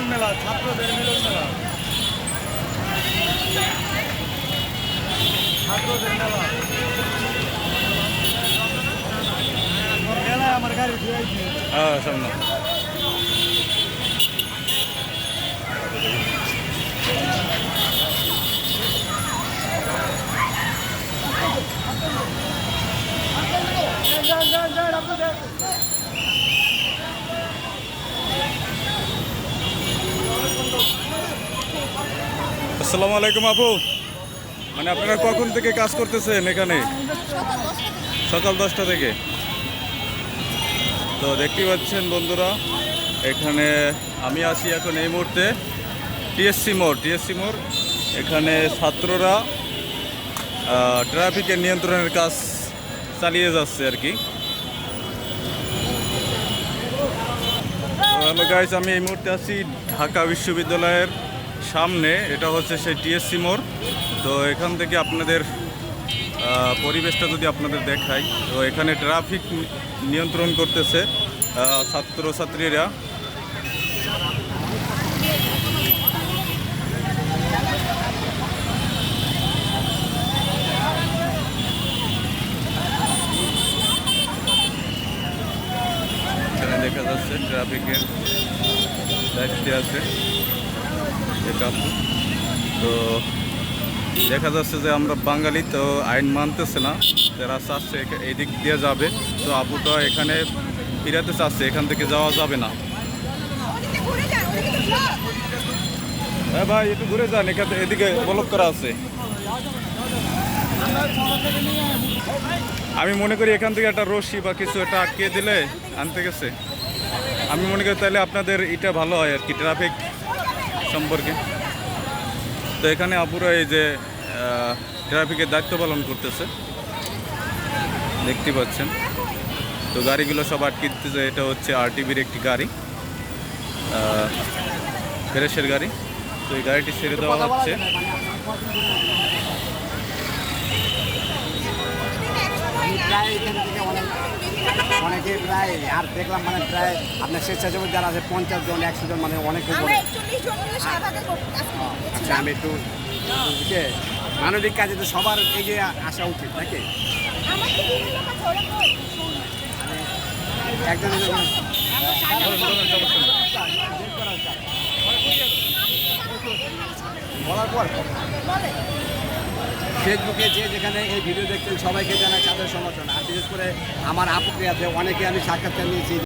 মিলন মেলা ছাত্রদের মিলন মেলা ছাত্রদের মেলা। মেলায় আমার গাড়ি ধুয়েছি হ্যাঁ সামনে। আসসালামু আলাইকুম আপু। মানে আপনারা কখন থেকে কাজ করতেছেন এখানে? সকাল দশটা থেকে। তো দেখতে পাচ্ছেন বন্ধুরা, এখানে আমি আছি এখন এই মুহূর্তে টিএসসি মোড়। টিএসসি মোড়, এখানে ছাত্ররা ট্রাফিকের নিয়ন্ত্রণের কাজ চালিয়ে যাচ্ছে আর কি। আমি এই মুহূর্তে আছি ঢাকা বিশ্ববিদ্যালয়ের সামনে এটা হচ্ছে সেই টিএসসি মোড়। তো এখান থেকে আপনাদের পরিবেশটা যদি আপনাদের দেখাই, তো এখানে ট্রাফিক নিয়ন্ত্রণ করতেছে ছাত্রছাত্রীরা। দেখা যাচ্ছে ট্রাফিকের দায়িত্বে আছে। তো দেখা যাচ্ছে যে আমরা বাঙালি, তো আইন মানতেছে না। যারা চাচ্ছে এখা- এই দিক দিয়ে যাবে। তো আপুটা এখানে ফিরাতে চাচ্ছে, এখান থেকে যাওয়া যাবে না। হ্যাঁ ভাই, একটু ঘুরে যান, এখান এদিকে ব্লক করা আছে। আমি মনে করি এখান থেকে একটা রশি বা কিছু একটা আটকে দিলে আনতে গেছে। আমি মনে করি তাহলে আপনাদের এটা ভালো হয় আর কি ট্রাফিক সম্পর্কে। তো এখানে আপুরা এই যে ট্রাফিকের দায়িত্ব পালন করতেছে। দেখতে পাচ্ছেন। তো গাড়িগুলো সব আটকে দিতেছে এটা হচ্ছে আরটিভির একটি গাড়ি। ফ্রেশের গাড়ি। তো এই গাড়িটি ছেড়ে দেওয়া হচ্ছে। প্রায় এখান থেকে অনেক অনেকে প্রায় আর দেখলাম মানে প্রায় আপনার স্বেচ্ছাসেবক যারা আছে পঞ্চাশ জন একশো জন মানে অনেক আচ্ছা আমি একটু মানবিক কাজে তো সবার এগিয়ে আসা উচিত নাকি? একজন বলার পর। ফেসবুকে যে যেখানে এই ভিডিও দেখছেন, সবাইকে জানাই তাদের সমর্থন। আর বিশেষ করে আমার আপুকে আছে, অনেকে আমি সাক্ষাৎকার নিয়েছি।